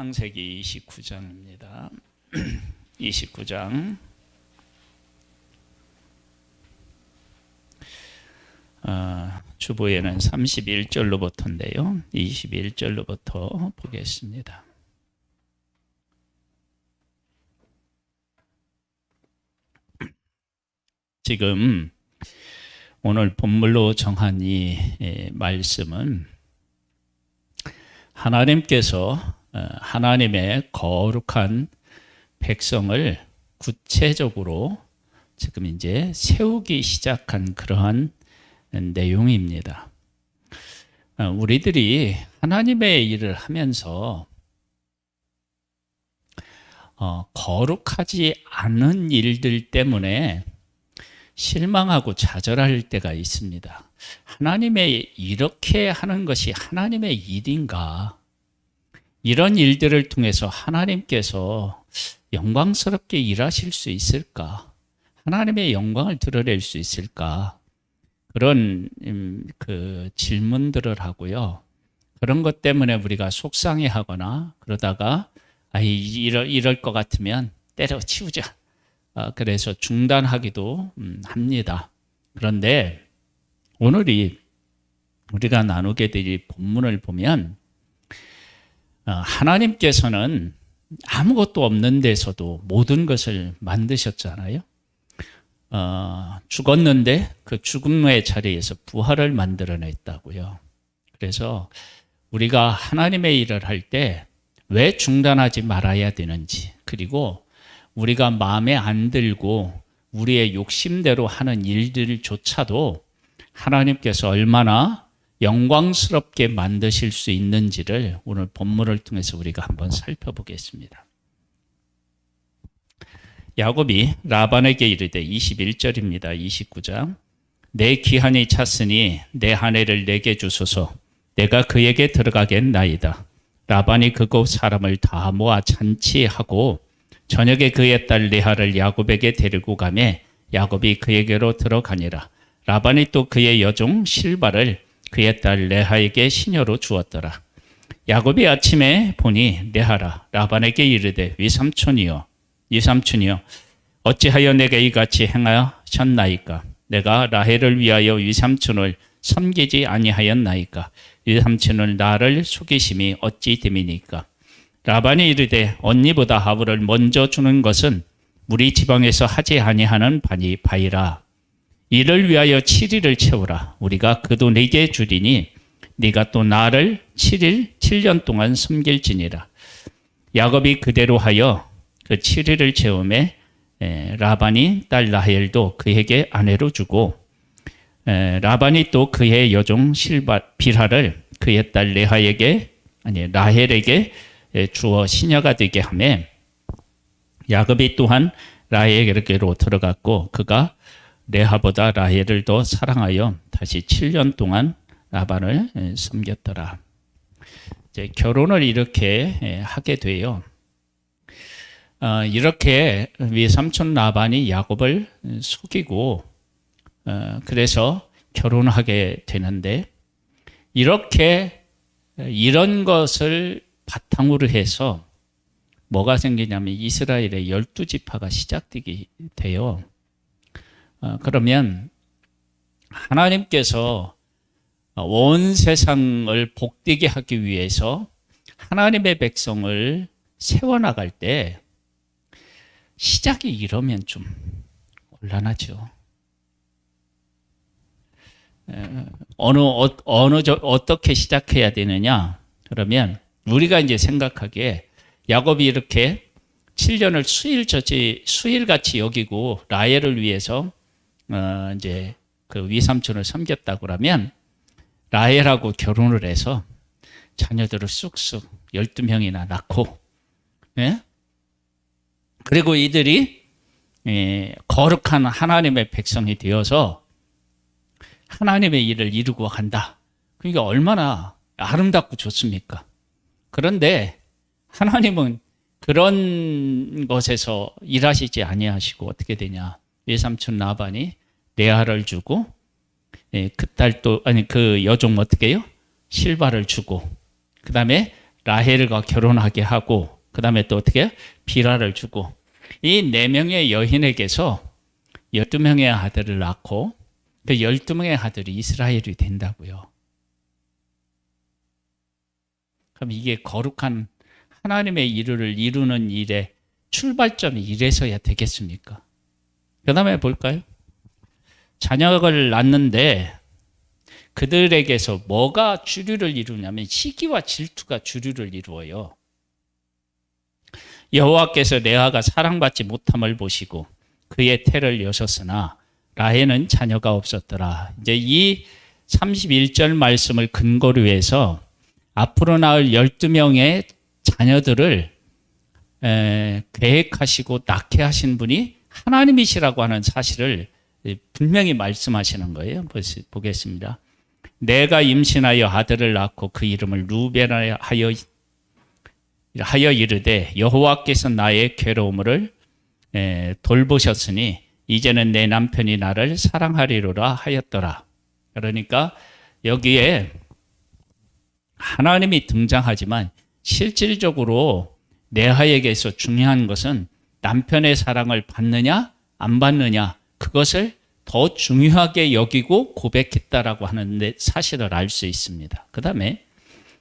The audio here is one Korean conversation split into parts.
창세기 29장입니다. 29장. 어, 주보에는 31절로부터인데요. 21절로부터 보겠습니다. 지금 오늘 본물로 정한 이 예, 말씀은 하나님께서 어, 하나님의 거룩한 백성을 구체적으로 지금 이제 세우기 시작한 그러한 내용입니다. 어, 우리들이 하나님의 일을 하면서 어, 거룩하지 않은 일들 때문에 실망하고 좌절할 때가 있습니다. 하나님의 이렇게 하는 것이 하나님의 일인가? 이런 일들을 통해서 하나님께서 영광스럽게 일하실 수 있을까? 하나님의 영광을 드러낼 수 있을까? 그런 음, 그 질문들을 하고요. 그런 것 때문에 우리가 속상해하거나 그러다가 아 이럴 이럴 것 같으면 때려치우자. 아, 그래서 중단하기도 음, 합니다. 그런데 오늘이 우리가 나누게 될이 본문을 보면 어, 하나님께서는 아무것도 없는 데서도 모든 것을 만드셨잖아요. 어, 죽었는데 그 죽음의 자리에서 부활을 만들어냈다고요. 그래서 우리가 하나님의 일을 할 때 왜 중단하지 말아야 되는지 그리고 우리가 마음에 안 들고 우리의 욕심대로 하는 일들조차도 하나님께서 얼마나 영광스럽게 만드실 수 있는지를 오늘 본문을 통해서 우리가 한번 살펴보겠습니다. 야곱이 라반에게 이르되 21절입니다. 29장 내 기한이 찼으니 내한 해를 내게 주소서 내가 그에게 들어가겠나이다. 라반이 그곳 사람을 다 모아 잔치하고 저녁에 그의 딸 레하를 야곱에게 데리고 가매 야곱이 그에게로 들어가니라. 라반이 또 그의 여종 실바를 그의 딸 레하에게 시녀로 주었더라. 야곱이 아침에 보니 레하라 라반에게 이르되 위삼촌이여 위삼촌이여 어찌하여 내게 이같이 행하셨나이까? 내가 라헬을 위하여 위삼촌을 섬기지 아니하였나이까? 위삼촌은 나를 속이심이 어찌 됨이니까? 라반이 이르되 언니보다 하브를 먼저 주는 것은 우리 지방에서 하지 아니하는 바니 바이라 이를 위하여 7일을 채우라. 우리가 그도 네게 주리니 네가 또 나를 7일 7년 동안 섬길지니라. 야곱이 그대로 하여 그 7일을 채움에 라반이 딸 라헬도 그에게 아내로 주고 라반이 또 그의 여종 실바 비라를 그의 딸 레하에게 아니 라헬에게 주어 시녀가 되게 하매 야곱이 또한 라헬에게로 들어갔고 그가 레하보다 라헬을 더 사랑하여 다시 7년 동안 라반을 섬겼더라. 이제 결혼을 이렇게 하게 돼요. 어, 이렇게 위삼촌 라반이 야곱을 속이고 어, 그래서 결혼하게 되는데 이렇게 이런 것을 바탕으로 해서 뭐가 생기냐면 이스라엘의 열두 지파가 시작되게 돼요. 어, 그러면 하나님께서 온 세상을 복되게 하기 위해서 하나님의 백성을 세워나갈 때 시작이 이러면 좀 곤란하죠. 어느 어, 어느 저, 어떻게 시작해야 되느냐? 그러면 우리가 이제 생각하기에 야곱이 이렇게 7년을 수일저지 수일같이 여기고 라헬을 위해서 어 이제 그 위삼촌을 섬겼다고 그러면 라헬하고 결혼을 해서 자녀들을 쑥쑥 12명이나 낳고 예? 그리고 이들이 예, 거룩한 하나님의 백성이 되어서 하나님의 일을 이루고 간다. 그러니까 얼마나 아름답고 좋습니까? 그런데 하나님은 그런 것에서 일하시지 아니하시고 어떻게 되냐? 외삼촌 나반이 레아를 주고 예, 그딸 또 아니 그 여종 어떻게 해요? 실바를 주고 그 다음에 라헬과 결혼하게 하고 그 다음에 또 어떻게 비라를 주고 이 네 명의 여인에게서 12명의 아들을 낳고 그 12명의 아들이 이스라엘이 된다고요. 그럼 이게 거룩한 하나님의 일을 이루는 일의 출발점이 이래서야 되겠습니까? 그 다음에 볼까요? 자녀를 낳는데 그들에게서 뭐가 주류를 이루냐면 시기와 질투가 주류를 이루어요. 여호와께서 레아가 사랑받지 못함을 보시고 그의 태를 여셨으나 라헬은 자녀가 없었더라. 이제 이 31절 말씀을 근거로 해서 앞으로 낳을 12명의 자녀들을 에, 계획하시고 낳게 하신 분이 하나님이시라고 하는 사실을 분명히 말씀하시는 거예요. 보겠습니다. 내가 임신하여 아들을 낳고 그 이름을 루벤하여 하여 이르되 여호와께서 나의 괴로움을 에, 돌보셨으니 이제는 내 남편이 나를 사랑하리로라 하였더라. 그러니까 여기에 하나님이 등장하지만 실질적으로 내하에게서 중요한 것은 남편의 사랑을 받느냐 안 받느냐 그것을 더 중요하게 여기고 고백했다라고 하는데 사실을 알 수 있습니다. 그 다음에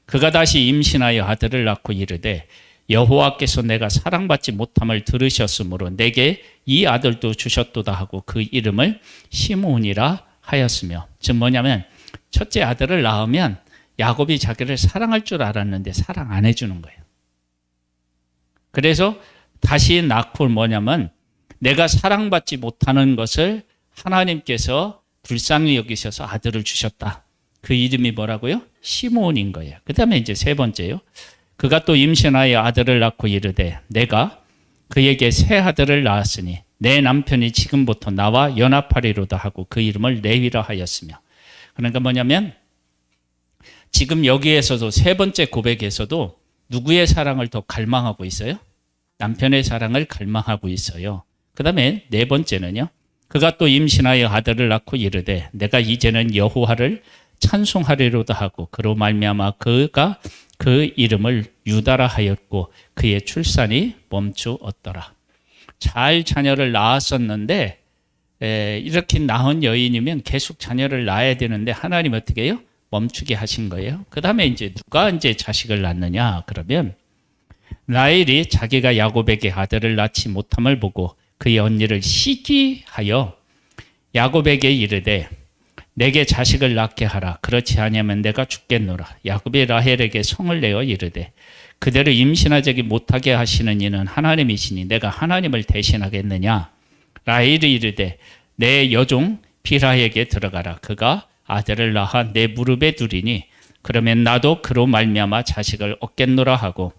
그가 다시 임신하여 아들을 낳고 이르되 여호와께서 내가 사랑받지 못함을 들으셨으므로 내게 이 아들도 주셨도다 하고 그 이름을 시므온이라 하였으며 즉 뭐냐면 첫째 아들을 낳으면 야곱이 자기를 사랑할 줄 알았는데 사랑 안 해주는 거예요. 그래서 다시 낳고 뭐냐면 내가 사랑받지 못하는 것을 하나님께서 불쌍히 여기셔서 아들을 주셨다. 그 이름이 뭐라고요? 시몬인 거예요. 그 다음에 이제 세 번째요. 그가 또 임신하여 아들을 낳고 이르되 내가 그에게 새 아들을 낳았으니 내 남편이 지금부터 나와 연합하리로다 하고 그 이름을 레위라 하였으며 그러니까 뭐냐면 지금 여기에서도 세 번째 고백에서도 누구의 사랑을 더 갈망하고 있어요? 남편의 사랑을 갈망하고 있어요. 그 다음에 네 번째는요. 그가 또 임신하여 아들을 낳고 이르되 내가 이제는 여호와를 찬송하리로다 하고 그로 말미암아 그가 그 이름을 유다라 하였고 그의 출산이 멈추었더라. 잘 자녀를 낳았었는데 에, 이렇게 낳은 여인이면 계속 자녀를 낳아야 되는데 하나님 어떻게 해요? 멈추게 하신 거예요. 그 다음에 이제 누가 이제 자식을 낳느냐 그러면 라헬이 자기가 야곱에게 아들을 낳지 못함을 보고 그의 언니를 시기하여 야곱에게 이르되 내게 자식을 낳게 하라. 그렇지 아니하면 내가 죽겠노라. 야곱이 라헬에게 성을 내어 이르되 그대로 임신하지 못하게 하시는 이는 하나님이시니 내가 하나님을 대신하겠느냐? 라헬이 이르되 내 여종 비라에게 들어가라. 그가 아들을 낳아 내 무릎에 두리니 그러면 나도 그로 말미암아 자식을 얻겠노라 하고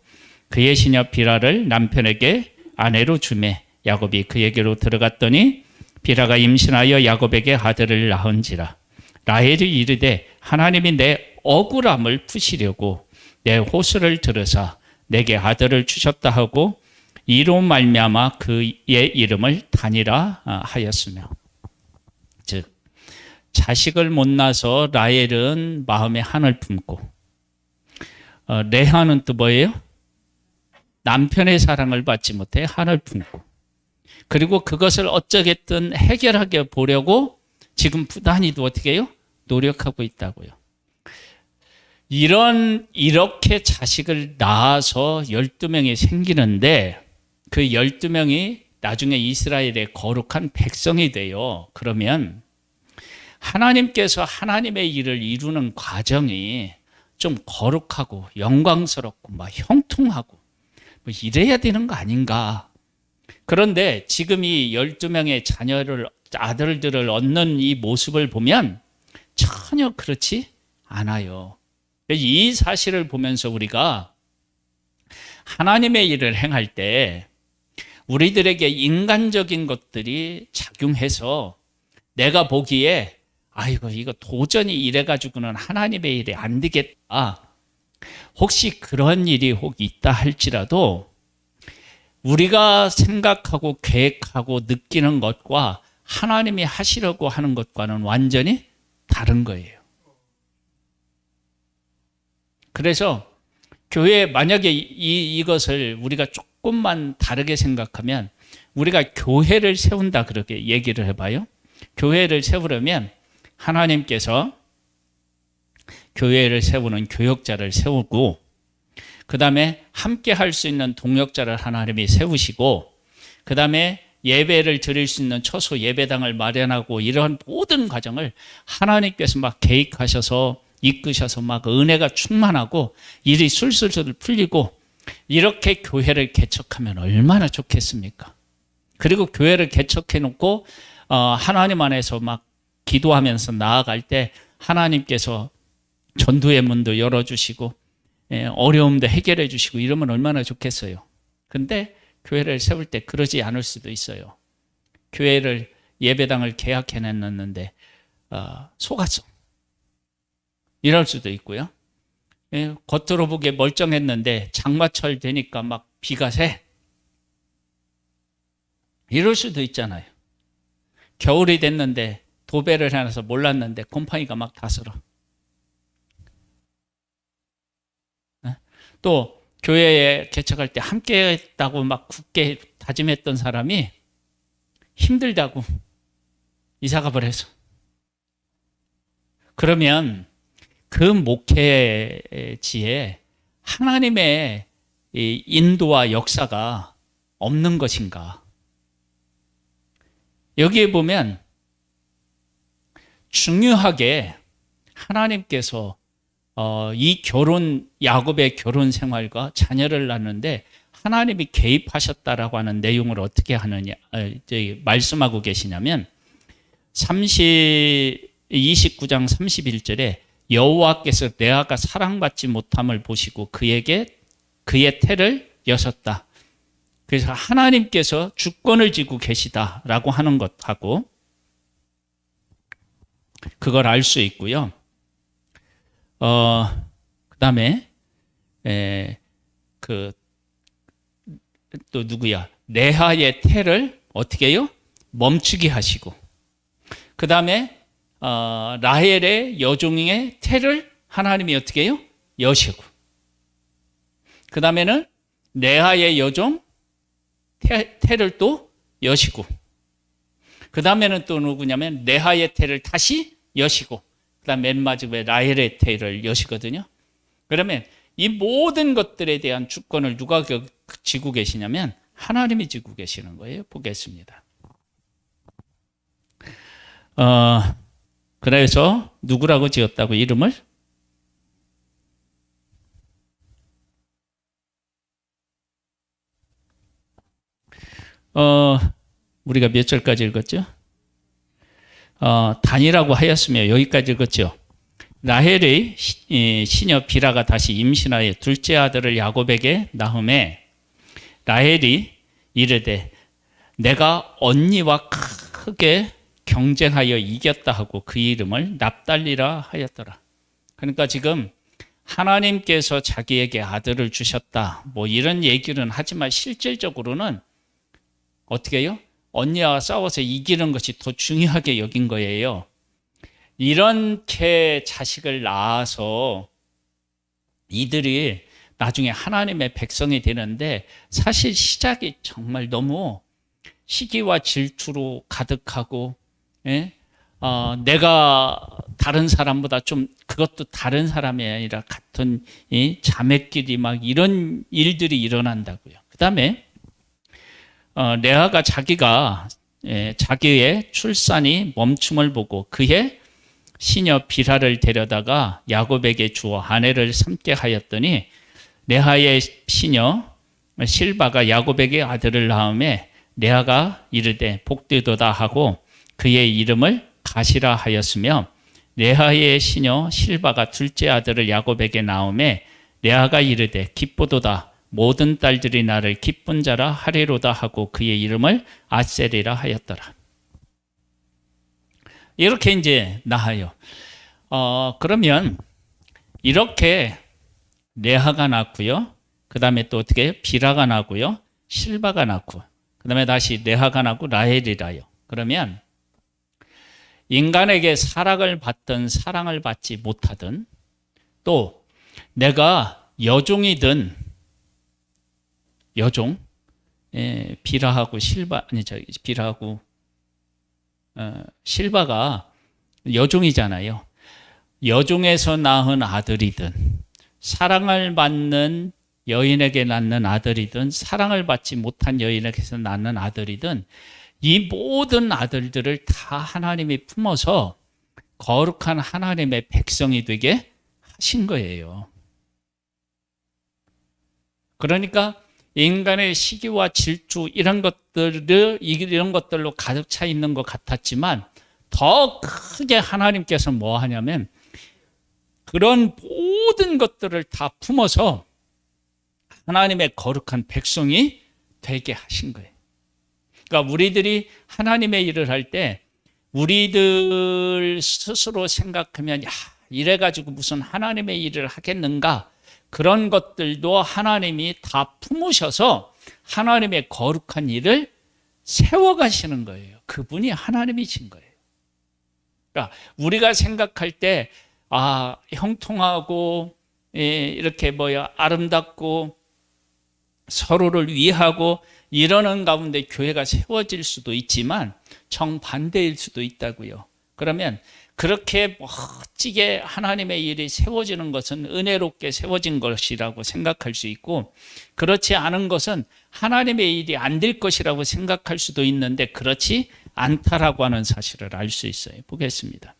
그의 시녀 비라를 남편에게 아내로 주매 야곱이 그에게로 들어갔더니 비라가 임신하여 야곱에게 아들을 낳은지라 라헬이 이르되 하나님이 내 억울함을 푸시려고 내 호수를 들으사 내게 아들을 주셨다 하고 이로 말미암아 그의 이름을 단이라 하였으며 즉 자식을 못 낳아서 라헬은 마음에 한을 품고 어, 레하는 또 뭐예요? 남편의 사랑을 받지 못해 한을 품고 그리고 그것을 어쩌겠든 해결하게 보려고 지금 부단히도 어떻게 해요? 노력하고 있다고요. 이런 이렇게 자식을 낳아서 12명이 생기는데 그 12명이 나중에 이스라엘의 거룩한 백성이 돼요. 그러면 하나님께서 하나님의 일을 이루는 과정이 좀 거룩하고 영광스럽고 막 형통하고 뭐 이래야 되는 거 아닌가. 그런데 지금 이 12명의 자녀를, 아들들을 얻는 이 모습을 보면 전혀 그렇지 않아요. 이 사실을 보면서 우리가 하나님의 일을 행할 때 우리들에게 인간적인 것들이 작용해서 내가 보기에 아이고 이거 도저히 이래가지고는 하나님의 일이 안 되겠다. 혹시 그런 일이 혹 있다 할지라도 우리가 생각하고 계획하고 느끼는 것과 하나님이 하시려고 하는 것과는 완전히 다른 거예요. 그래서 교회 만약에 이, 이것을 우리가 조금만 다르게 생각하면 우리가 교회를 세운다 그렇게 얘기를 해봐요. 교회를 세우려면 하나님께서 교회를 세우는 교역자를 세우고 그 다음에 함께 할 수 있는 동역자를 하나님이 세우시고 그 다음에 예배를 드릴 수 있는 처소 예배당을 마련하고 이러한 모든 과정을 하나님께서 막 계획하셔서 이끄셔서 막 은혜가 충만하고 일이 술술술 풀리고 이렇게 교회를 개척하면 얼마나 좋겠습니까? 그리고 교회를 개척해 놓고 어, 하나님 안에서 막 기도하면서 나아갈 때 하나님께서 전도의 문도 열어주시고 예, 어려움도 해결해 주시고 이러면 얼마나 좋겠어요. 근데 교회를 세울 때 그러지 않을 수도 있어요. 교회를 예배당을 계약해 놨는데 어, 속았어. 이럴 수도 있고요. 예, 겉으로 보기에 멀쩡했는데 장마철 되니까 막 비가 새. 이럴 수도 있잖아요. 겨울이 됐는데 도배를 해놔서 몰랐는데 곰팡이가 막 다슬어. 예? 또 교회에 개척할 때 함께 했다고 막 굳게 다짐했던 사람이 힘들다고 이사가 버려서. 그러면 그 목회지에 하나님의 이 인도와 역사가 없는 것인가? 여기에 보면 중요하게 하나님께서 어, 이 결혼 야곱의 결혼 생활과 자녀를 낳는데 하나님이 개입하셨다라고 하는 내용을 어떻게 하느냐 어, 저기 말씀하고 계시냐면 30 29장 31절에 여호와께서 레아가 사랑받지 못함을 보시고 그에게 그의 태를 여셨다. 그래서 하나님께서 주권을 쥐고 계시다라고 하는 것하고 그걸 알 수 있고요. 어, 그다음에 에, 그, 또 누구야? 레하의 태를 어떻게 해요? 멈추게 하시고. 그 다음에 어, 라헬의 여종의 태를 하나님이 어떻게 해요? 여시고. 그 다음에는 레하의 여종 태, 태를 또 여시고. 그 다음에는 또 누구냐면 레하의 태를 다시 여시고. 그 다음 맨 마지막에 라헬의 태를 여시거든요. 그러면 이 모든 것들에 대한 주권을 누가 지고 계시냐면 하나님이 지고 계시는 거예요. 보겠습니다. 어, 그래서 누구라고 지었다고 이름을? 어, 우리가 몇 절까지 읽었죠? 어, 단이라고 하였으며 여기까지 읽었죠. 라헬의 시녀 비라가 다시 임신하여 둘째 아들을 야곱에게 낳음에 라헬이 이르되 내가 언니와 크게 경쟁하여 이겼다 하고 그 이름을 납달리라 하였더라. 그러니까 지금 하나님께서 자기에게 아들을 주셨다. 뭐 이런 얘기는 하지만 실질적으로는 어떻게 해요? 언니와 싸워서 이기는 것이 더 중요하게 여긴 거예요. 이렇게 자식을 낳아서 이들이 나중에 하나님의 백성이 되는데 사실 시작이 정말 너무 시기와 질투로 가득하고 예? 어, 내가 다른 사람보다 좀 그것도 다른 사람이 아니라 같은 이 자매끼리 막 이런 일들이 일어난다고요. 그 다음에 어, 레아가 자기가 예, 자기의 출산이 멈춤을 보고 그의 시녀 비라를 데려다가 야곱에게 주어 아내를 삼게 하였더니 레아의 시녀 실바가 야곱에게 아들을 낳음에 레아가 이르되 복되도다 하고 그의 이름을 가시라 하였으며 레아의 시녀 실바가 둘째 아들을 야곱에게 낳음에 레아가 이르되 기쁘도다 모든 딸들이 나를 기쁜 자라 하리로다 하고 그의 이름을 아셀이라 하였더라. 이렇게 이제 나아요. 어, 그러면 이렇게 레아가 낳고요. 그 다음에 또 어떻게 비라가 나고요. 실바가 낳고 그 다음에 다시 레아가 낳고 라헬이라요. 그러면 인간에게 사랑을 받든 사랑을 받지 못하든 또 내가 여종이든 여종 예, 비라하고 실바 아니 저 비라하고 어, 실바가 여종이잖아요. 여종에서 낳은 아들이든 사랑을 받는 여인에게 낳는 아들이든 사랑을 받지 못한 여인에게서 낳는 아들이든 이 모든 아들들을 다 하나님이 품어서 거룩한 하나님의 백성이 되게 하신 거예요. 그러니까 인간의 시기와 질주 이런 것들을 이런 것들로 가득 차 있는 것 같았지만 더 크게 하나님께서 뭐 하냐면 그런 모든 것들을 다 품어서 하나님의 거룩한 백성이 되게 하신 거예요. 그러니까 우리들이 하나님의 일을 할 때 우리들 스스로 생각하면 야 이래 가지고 무슨 하나님의 일을 하겠는가 그런 것들도 하나님이 다 품으셔서 하나님의 거룩한 일을 세워 가시는 거예요. 그분이 하나님이신 거예요. 그러니까 우리가 생각할 때 아, 형통하고 예, 이렇게 뭐야 아름답고 서로를 위하고 이러는 가운데 교회가 세워질 수도 있지만 정반대일 수도 있다고요. 그러면 그렇게 멋지게 하나님의 일이 세워지는 것은 은혜롭게 세워진 것이라고 생각할 수 있고 그렇지 않은 것은 하나님의 일이 안 될 것이라고 생각할 수도 있는데 그렇지 않다라고 하는 사실을 알 수 있어요. 보겠습니다.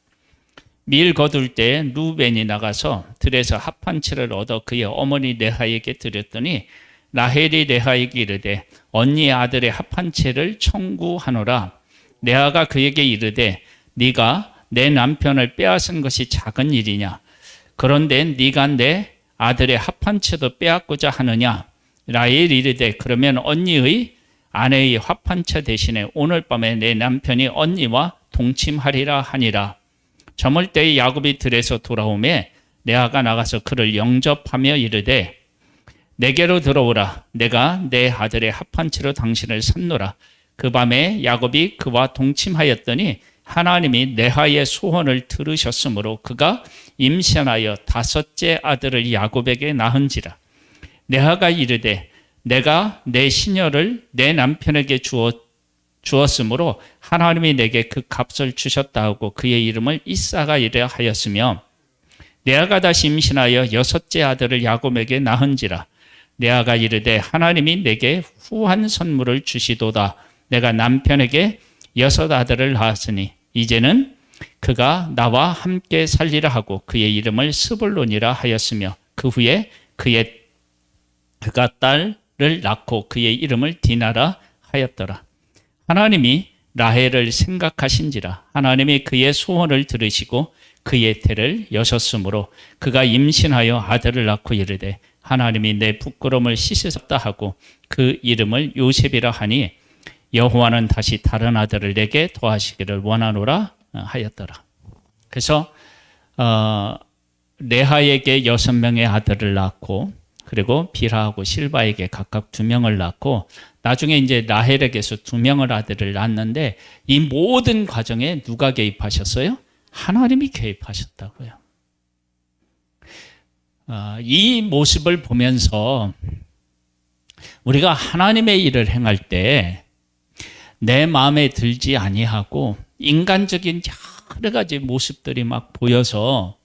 밀 거둘 때 루벤이 나가서 들에서 합한 채를 얻어 그의 어머니 레하에게 드렸더니 라헬이 레하에게 이르되 언니 아들의 합한 채를 청구하노라 레아가 그에게 이르되 네가 내 남편을 빼앗은 것이 작은 일이냐? 그런데 네가 내 아들의 합한 채도 빼앗고자 하느냐? 라헬이 이르되 그러면 언니의 아내의 채 대신에 오늘 밤에 내 남편이 언니와 동침하리라 하니라. 저물 때에 야곱이 들에서 돌아오매 레아가 나가서 그를 영접하며 이르되 내게로 들어오라. 내가 내 아들의 합한 채로 당신을 샀노라. 그 밤에 야곱이 그와 동침하였더니 하나님이 레아의 소원을 들으셨으므로 그가 임신하여 다섯째 아들을 야곱에게 낳은지라. 레아가 이르되 내가 내 시녀를 내 남편에게 주었 주었으므로 하나님이 내게 그 값을 주셨다 하고 그의 이름을 이사가 이래 하였으며 레아가 다시 임신하여 여섯째 아들을 야곱에게 낳은지라. 레아가 이르되 하나님이 내게 후한 선물을 주시도다. 내가 남편에게 여섯 아들을 낳았으니 이제는 그가 나와 함께 살리라 하고 그의 이름을 스불론이라 하였으며 그 후에 그의 그가 딸을 낳고 그의 이름을 디나라 하였더라. 하나님이 라헬을 생각하신지라 하나님이 그의 소원을 들으시고 그의 태를 여셨으므로 그가 임신하여 아들을 낳고 이르되 하나님이 내 부끄러움을 씻으셨다 하고 그 이름을 요셉이라 하니 여호와는 다시 다른 아들을 내게 더하시기를 원하노라 하였더라. 그래서 어, 레하에게 여섯 명의 아들을 낳고 그리고 비라하고 실바에게 각각 두 명을 낳고 나중에 이제 라헬에게서 두 명을 아들을 낳았는데 이 모든 과정에 누가 개입하셨어요? 하나님이 개입하셨다고요. 어, 이 모습을 보면서 우리가 하나님의 일을 행할 때 내 마음에 들지 아니하고 인간적인 여러 가지 모습들이 막 보여서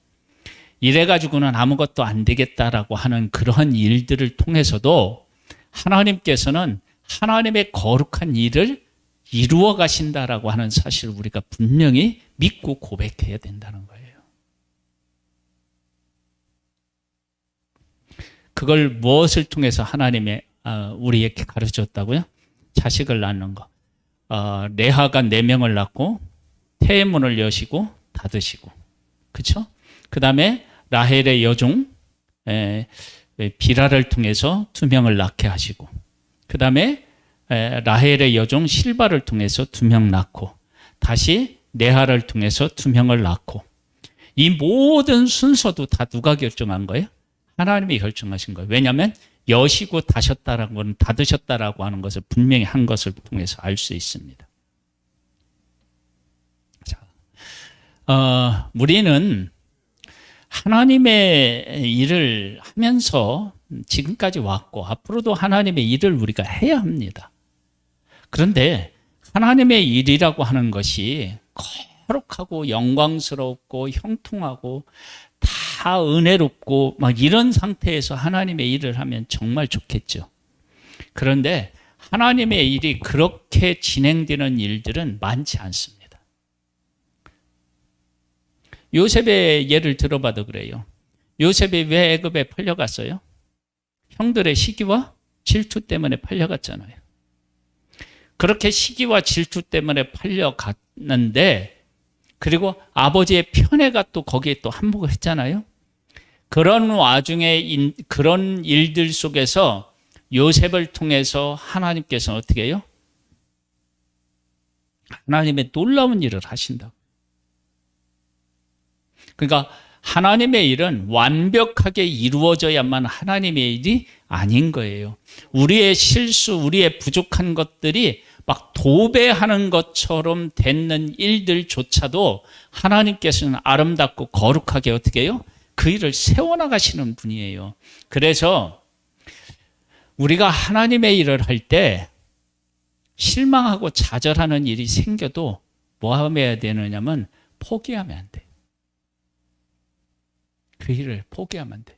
이래 가지고는 아무것도 안 되겠다라고 하는 그러한 일들을 통해서도 하나님께서는 하나님의 거룩한 일을 이루어 가신다라고 하는 사실을 우리가 분명히 믿고 고백해야 된다는 거예요. 그걸 무엇을 통해서 하나님의 어, 우리에게 가르쳤다고요? 자식을 낳는 거. 어, 레하가 네 명을 낳고 태문을 여시고 닫으시고, 그렇죠? 그 다음에 라헬의 여종 에, 비라를 통해서 두 명을 낳게 하시고, 그 다음에 라헬의 여종 실바를 통해서 두 명 낳고, 다시 네하를 통해서 두 명을 낳고, 이 모든 순서도 다 누가 결정한 거예요? 하나님이 결정하신 거예요. 왜냐하면 여시고 다셨다라는 건 닫으셨다라고 하는 것을 분명히 한 것을 통해서 알 수 있습니다. 자, 어, 우리는 하나님의 일을 하면서 지금까지 왔고 앞으로도 하나님의 일을 우리가 해야 합니다. 그런데 하나님의 일이라고 하는 것이 거룩하고 영광스럽고 형통하고 다 은혜롭고 막 이런 상태에서 하나님의 일을 하면 정말 좋겠죠. 그런데 하나님의 일이 그렇게 진행되는 일들은 많지 않습니다. 요셉의 예를 들어봐도 그래요. 요셉이 왜 애굽에 팔려갔어요? 형들의 시기와 질투 때문에 팔려갔잖아요. 그렇게 시기와 질투 때문에 팔려갔는데 그리고 아버지의 편애가 또 거기에 또 한몫을 했잖아요. 그런 와중에 인, 그런 일들 속에서 요셉을 통해서 하나님께서 어떻게 해요? 하나님의 놀라운 일을 하신다. 그러니까 하나님의 일은 완벽하게 이루어져야만 하나님의 일이 아닌 거예요. 우리의 실수, 우리의 부족한 것들이 막 도배하는 것처럼 되는 일들조차도 하나님께서는 아름답고 거룩하게 어떻게 해요? 그 일을 세워나가시는 분이에요. 그래서 우리가 하나님의 일을 할 때 실망하고 좌절하는 일이 생겨도 뭐 해야 되느냐면 포기하면 안 돼. 그 일을 포기하면 안 돼.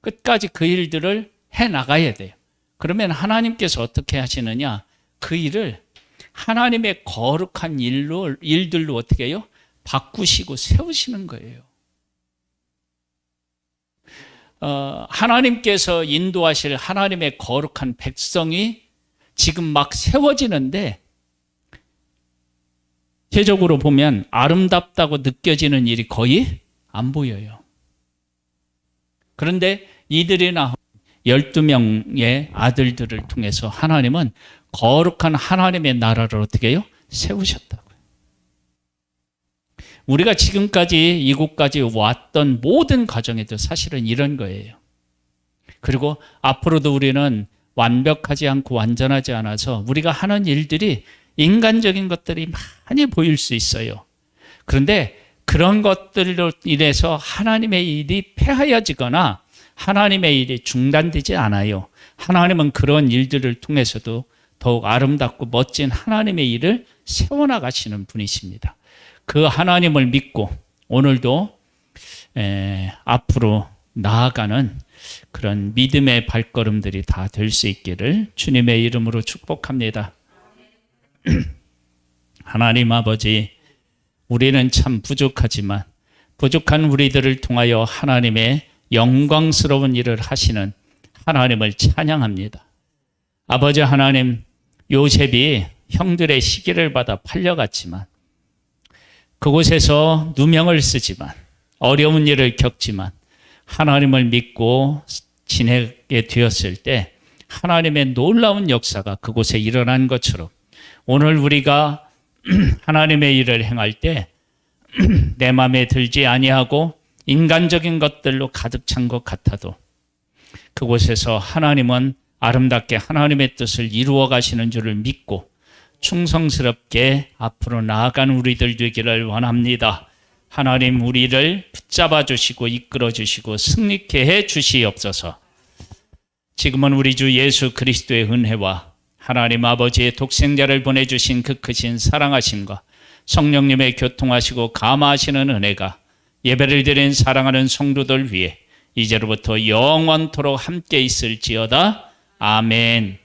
끝까지 그 일들을 해 나가야 돼요. 그러면 하나님께서 어떻게 하시느냐? 그 일을 하나님의 거룩한 일로 일들로 어떻게 해요? 바꾸시고 세우시는 거예요. 어, 하나님께서 인도하실 하나님의 거룩한 백성이 지금 막 세워지는데 제적으로 보면 아름답다고 느껴지는 일이 거의 안 보여요. 그런데 이들이 나 12명의 아들들을 통해서 하나님은 거룩한 하나님의 나라를 어떻게 해요? 세우셨다고요. 우리가 지금까지 이곳까지 왔던 모든 과정에도 사실은 이런 거예요. 그리고 앞으로도 우리는 완벽하지 않고 완전하지 않아서 우리가 하는 일들이 인간적인 것들이 많이 보일 수 있어요. 그런데 그런 것들로 인해서 하나님의 일이 폐하여지거나 하나님의 일이 중단되지 않아요. 하나님은 그런 일들을 통해서도 더욱 아름답고 멋진 하나님의 일을 세워나가시는 분이십니다. 그 하나님을 믿고 오늘도 에, 앞으로 나아가는 그런 믿음의 발걸음들이 다 될 수 있기를 주님의 이름으로 축복합니다. 하나님 아버지, 우리는 참 부족하지만 부족한 우리들을 통하여 하나님의 영광스러운 일을 하시는 하나님을 찬양합니다. 아버지 하나님, 요셉이 형들의 시기를 받아 팔려갔지만 그곳에서 누명을 쓰지만 어려운 일을 겪지만 하나님을 믿고 지내게 되었을 때 하나님의 놀라운 역사가 그곳에 일어난 것처럼 오늘 우리가 하나님의 일을 행할 때 내 마음에 들지 아니하고 인간적인 것들로 가득 찬 것 같아도 그곳에서 하나님은 아름답게 하나님의 뜻을 이루어 가시는 줄을 믿고 충성스럽게 앞으로 나아가는 우리들 되기를 원합니다. 하나님 우리를 붙잡아 주시고 이끌어 주시고 승리케 해 주시옵소서. 지금은 우리 주 예수 그리스도의 은혜와 하나님 아버지의 독생자를 보내 주신 그 크신 사랑하심과 성령님의 교통하시고 감화하시는 은혜가 예배를 드린 사랑하는 성도들 위해 이제로부터 영원토록 함께 있을지어다. 아멘.